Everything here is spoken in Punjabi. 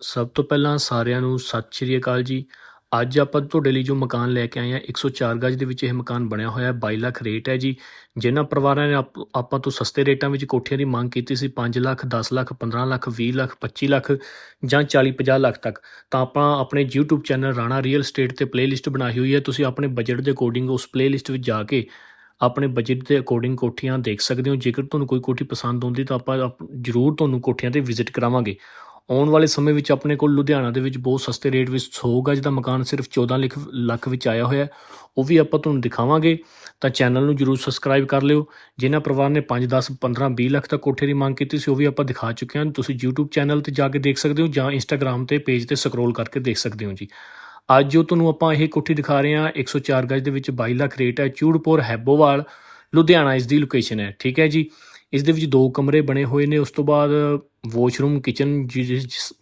ਸਭ ਤੋਂ ਪਹਿਲਾਂ ਸਾਰਿਆਂ ਨੂੰ ਸਤਿ ਸ਼੍ਰੀ ਅਕਾਲ ਜੀ। ਅੱਜ ਆਪਾਂ ਤੁਹਾਡੇ ਲਈ ਜੋ ਮਕਾਨ ਲੈ ਕੇ ਆਏ ਹਾਂ 104 ਗਜ ਦੇ ਵਿੱਚ ਇਹ ਮਕਾਨ ਬਣਿਆ ਹੋਇਆ ਹੈ 22 ਲੱਖ ਰੇਟ ਹੈ ਜੀ। ਜਿਨ੍ਹਾਂ ਪਰਿਵਾਰਾਂ ਨੇ ਆਪਾਂ ਤੋਂ ਸਸਤੇ ਰੇਟਾਂ ਵਿੱਚ ਕੋਠੀਆਂ ਦੀ ਮੰਗ ਕੀਤੀ ਸੀ 5 ਲੱਖ 10 ਲੱਖ 15 ਲੱਖ 20 ਲੱਖ 25 ਲੱਖ ਜਾਂ 40 50 ਲੱਖ ਤੱਕ। ਤਾਂ ਆਪਾਂ ਆਪਣੇ YouTube channel Rana real estate ਤੇ ਪਲੇਲਿਸਟ ਬਣਾਈ ਹੋਈ ਹੈ। ਤੁਸੀਂ ਆਪਣੇ ਬਜਟ ਦੇ ਅਕੋਰਡਿੰਗ ਉਸ ਪਲੇਲਿਸਟ ਵਿੱਚ ਜਾ ਕੇ ਆਪਣੇ ਬਜਟ ਦੇ ਅਕੋਰਡਿੰਗ ਕੋਠੀਆਂ ਦੇਖ ਸਕਦੇ ਹੋ। ਜੇਕਰ ਤੁਹਾਨੂੰ ਕੋਈ ਕੋਠੀ ਪਸੰਦ ਆਉਂਦੀ ਤਾਂ ਆਪਾਂ ਆਪ- ਜ਼ਰੂਰ ਤੁਹਾਨੂੰ ਕੋਠੀਆਂ ਤੇ ਵਿਜ਼ਿਟ ਕਰਾਵਾਂਗੇ। ਆਉਣ ਵਾਲੇ ਸਮੇਂ ਵਿੱਚ ਆਪਣੇ ਕੋਲ ਲੁਧਿਆਣਾ ਦੇ ਵਿੱਚ ਬਹੁਤ ਸਸਤੇ ਰੇਟ ਵਿੱਚ 100 ਗਜ ਦਾ ਮਕਾਨ ਸਿਰਫ 14 ਲੱਖ ਲੱਖ ਵਿੱਚ ਆਇਆ ਹੋਇਆ ਉਹ ਵੀ ਆਪਾਂ ਤੁਹਾਨੂੰ ਦਿਖਾਵਾਂਗੇ। ਤਾਂ ਚੈਨਲ ਨੂੰ ਜਰੂਰ ਸਬਸਕ੍ਰਾਈਬ ਕਰ ਲਿਓ। ਜਿਨ੍ਹਾਂ ਪਰਿਵਾਰ ਨੇ 5 10 15 20 ਲੱਖ ਤੱਕ ਕੋਠੇ ਦੀ ਮੰਗ ਕੀਤੀ ਸੀ, ਉਹ ਵੀ ਆਪਾਂ ਦਿਖਾ ਚੁੱਕੇ ਹਾਂ ਤੁਸੀਂ YouTube ਚੈਨਲ ਤੇ ਜਾ ਕੇ ਦੇਖ ਸਕਦੇ ਹੋ ਜਾਂ Instagram ਤੇ ਪੇਜ ਤੇ ਸਕਰੋਲ ਕਰਕੇ ਦੇਖ ਸਕਦੇ ਹੋ ਜੀ। ਅੱਜ ਜੋ ਤੁਹਾਨੂੰ ਆਪਾਂ ਇਹ ਕੋਠੀ ਦਿਖਾ ਰਹੇ ਹਾਂ 104 ਗਜ ਦੇ ਵਿੱਚ 22 ਲੱਖ ਰੇਟ ਹੈ। ਚੂੜਪੁਰ ਹੈਬੋਵਾਲ, ਲੁਧਿਆਣਾ ਇਸ ਦੀ ਲੋਕੇਸ਼ਨ ਹੈ। ਠੀਕ ਹੈ ਜੀ। ਇਸ ਦੇ ਵਿੱਚ ਦੋ ਕਮਰੇ ਬਣੇ ਹੋਏ ਨੇ ਉਸ ਤੋਂ ਬਾਅਦ ਵਾਸ਼ਰੂਮ ਕਿਚਨ ਜਿਸ